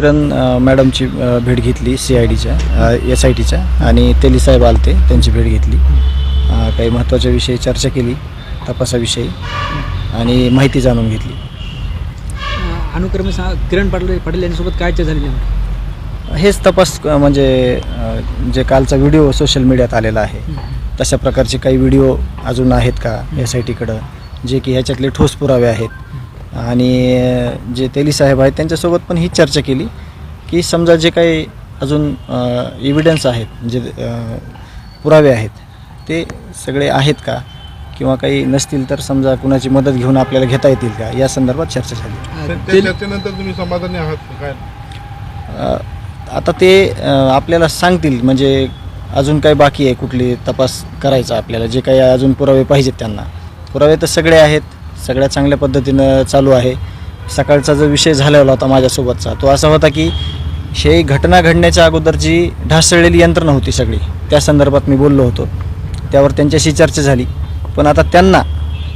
किरण मॅडमची भेट घेतली सी आय डीच्या एस आय टीच्या आणि तेली साहेब आलते त्यांची भेट घेतली. काही महत्त्वाच्या विषयी चर्चा केली तपासाविषयी आणि माहिती जाणून घेतली. अनुक्रमे सा किरण पाटील पाटील यांच्यासोबत काय चर्चा झाली? हेच तपास म्हणजे जे कालचा व्हिडिओ सोशल मीडियात आलेला आहे तशा प्रकारचे काही व्हिडिओ अजून आहेत का एस आय टीकडं जे की ह्याच्यातले ठोस पुरावे आहेत? आणि जे तेली साहेब आहेत त्यांच्यासोबत पण ही चर्चा केली की समजा जे काही अजून इव्हिडन्स आहेत म्हणजे अ, पुरावे आहेत ते सगळे आहेत का? किंवा काही नसतील तर समजा कुणाची मदत घेऊन आपल्याला घेता येतील का? या संदर्भात चर्चा झाली. चर्चेनंतर तुम्ही समाधानी आहात का? काय? आता ते आपल्याला सांगतील म्हणजे अजून काही बाकी आहे कुठली तपास करायचा आपल्याला जे काही अजून पुरावे पाहिजेत त्यांना. पुरावे तर सगळे आहेत सगळ्या चांगल्या पद्धतीनं चालू आहे. सकाळचा जो विषय झालेला होता माझ्यासोबतचा तो असा होता की हे घटना घडण्याच्या अगोदर जी ढासळलेली यंत्रणा होती सगळी. त्या संदर्भात मी बोललो होतो. त्यावर त्यांच्याशी चर्चा झाली. पण आता त्यांना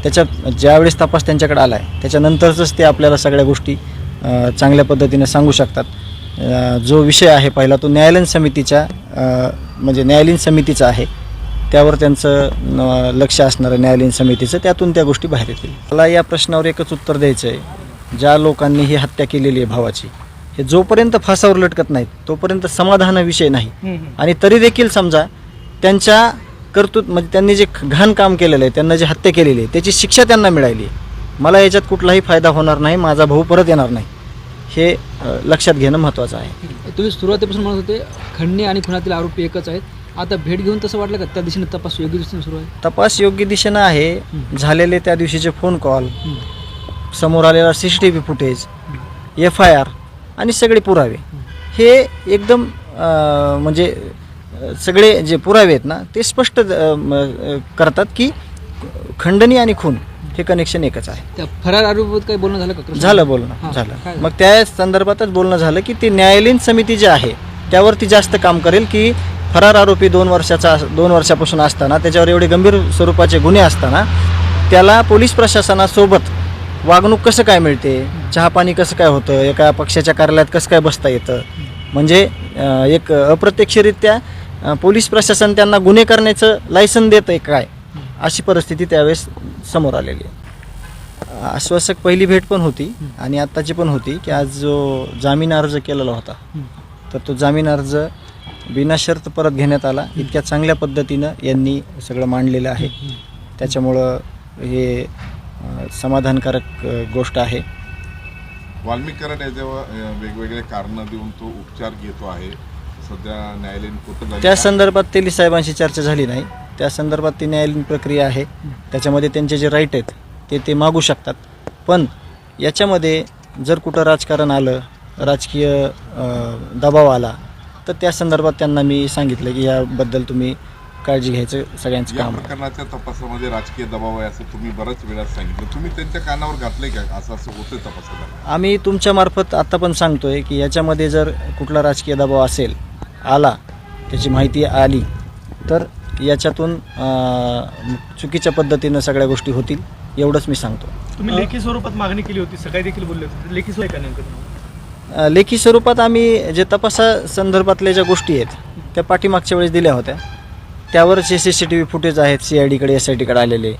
त्याच्या ज्यावेळेस तपास त्यांच्याकडे आला आहे त्याच्यानंतरच ते आपल्याला सगळ्या गोष्टी चांगल्या पद्धतीने सांगू शकतात. जो विषय आहे पहिला तो न्यायालयीन समितीच्या म्हणजे न्यायालयीन समितीचा आहे. त्यावर त्यांचं लक्ष असणारं न्यायालयीन समितीचं त्यातून त्या गोष्टी बाहेर येतील. मला या प्रश्नावर एकच उत्तर द्यायचं आहे ज्या लोकांनी ही हत्या केलेली आहे भावाची हे जोपर्यंत फासावर लटकत नाहीत तोपर्यंत समाधान विषय नाही. आणि तरी देखील समजा त्यांच्या कर्तृत्व म्हणजे त्यांनी जे घाण काम केलेलं आहे त्यांना जी हत्या केलेली आहे त्याची शिक्षा त्यांना मिळाली आहे. मला याच्यात कुठलाही फायदा होणार नाही माझा भाऊ परत येणार नाही. हे लक्षात घेणं महत्त्वाचं आहे. तुम्ही सुरुवातीपासून म्हणत होते खंडणी आणि खुनातील आरोपी एकच आहेत. आता भेट घेऊन तसं वाटलं का? त्या दिशेने तपास योग्य दिशेने सुरू आहे? तपास योग्य दिशेनं आहे. झालेले त्या दिवशीचे फोन कॉल. समोर आलेला C C T V footage F I R आणि सगळे पुरावे. हे एकदम म्हणजे सगळे जे पुरावे आहेत ना ते स्पष्ट करतात की खंडणी आणि खून हे कनेक्शन एकच आहे. फरार आरोपीबद्दल काही बोलणं झालं का? झालं बोलणं झालं. मग त्या संदर्भातच बोलणं झालं की ते न्यायालयीन समिती जी आहे त्यावरती जास्त काम करेल की फरार आरोपी दोन वर्षाचा दोन वर्षापासून असताना त्याच्यावर एवढे गंभीर स्वरूपाचे गुन्हे असताना त्याला पोलीस प्रशासनासोबत वागणूक कसं काय मिळते? चहापाणी कसं काय होतं? एका पक्षाच्या कार्यालयात कसं काय बसता येतं? म्हणजे एक अप्रत्यक्षरित्या पोलीस प्रशासन त्यांना गुन्हे करण्याचं लायसन देत आहे काय? अशी परिस्थिती त्यावेळेस समोर आलेली आहे. आश्वासक पहिली भेट पण होती आणि आत्ताची पण होती की आज जो जामीन अर्ज केलेला होता तर तो जामीन अर्ज बिनाशर्त परत घेण्यात आला. इतक्या चांगल्या पद्धतीनं यांनी सगळं मांडलेलं आहे. त्याच्यामुळं हे समाधानकारक गोष्ट आहे. वाल्मिक कराड याच्यावर अं, वेगवेगळे कारण देऊन तो उपचार घेतो आहे सध्या न्यायालयीन त्या? संदर्भात तेली साहेबांशी चर्चा झाली नाही. त्या संदर्भात ती न्यायालयीन प्रक्रिया आहे. त्याच्यामध्ये त्यांचे जे राईट आहेत ते ते मागू शकतात. पण याच्यामध्ये जर कुठं राजकारण आलं राजकीय दबाव आला तर त्या संदर्भात त्यांना मी सांगितलं की याबद्दल तुम्ही काळजी घ्यायचं सगळ्यांचं या काम आहे. प्रकरणाच्या तपासामध्ये राजकीय दबाव आहे असं तुम्ही बऱ्याच वेळा सांगितलं. तुम्ही त्यांच्या कानावर घातलंय का? असं असं होतंय तपासाला. आम्ही तुमच्या मार्फत आत्ता पण सांगतोय की याच्यामध्ये जर कुठला राजकीय दबाव असेल आला त्याची माहिती आली तर याच्यातून अं, चुकीच्या पद्धतीनं सगळ्या गोष्टी होतील एवढंच मी सांगतो. तुम्ही लेखी स्वरूपात मागणी केली होती सकाळी देखील बोलले होते. लेखी स्वरूप आहे का नेमकं तुम्हाला? अ, लेखी स्वरूपात आम्ही जे तपासा संदर्भातल्या ज्या गोष्टी आहेत त्या पाठीमागच्या वेळेस दिल्या होत्या. त्यावर जे C C T V footage आहेत सी आय डीकडे एस आय टीकडे आलेले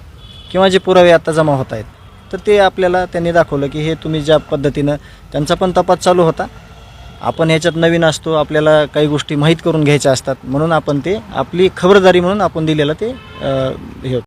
किंवा जे पुरावे आता जमा होत आहेत तर ते आपल्याला त्यांनी दाखवलं की हे तुम्ही ज्या पद्धतीनं त्यांचा पण तपास चालू होता. आपण ह्याच्यात नवीन असतो आपल्याला काही गोष्टी माहीत करून घ्यायच्या असतात म्हणून आपण ते आपली खबरदारी म्हणून आपण दिलेलं ते अ, हे होतं.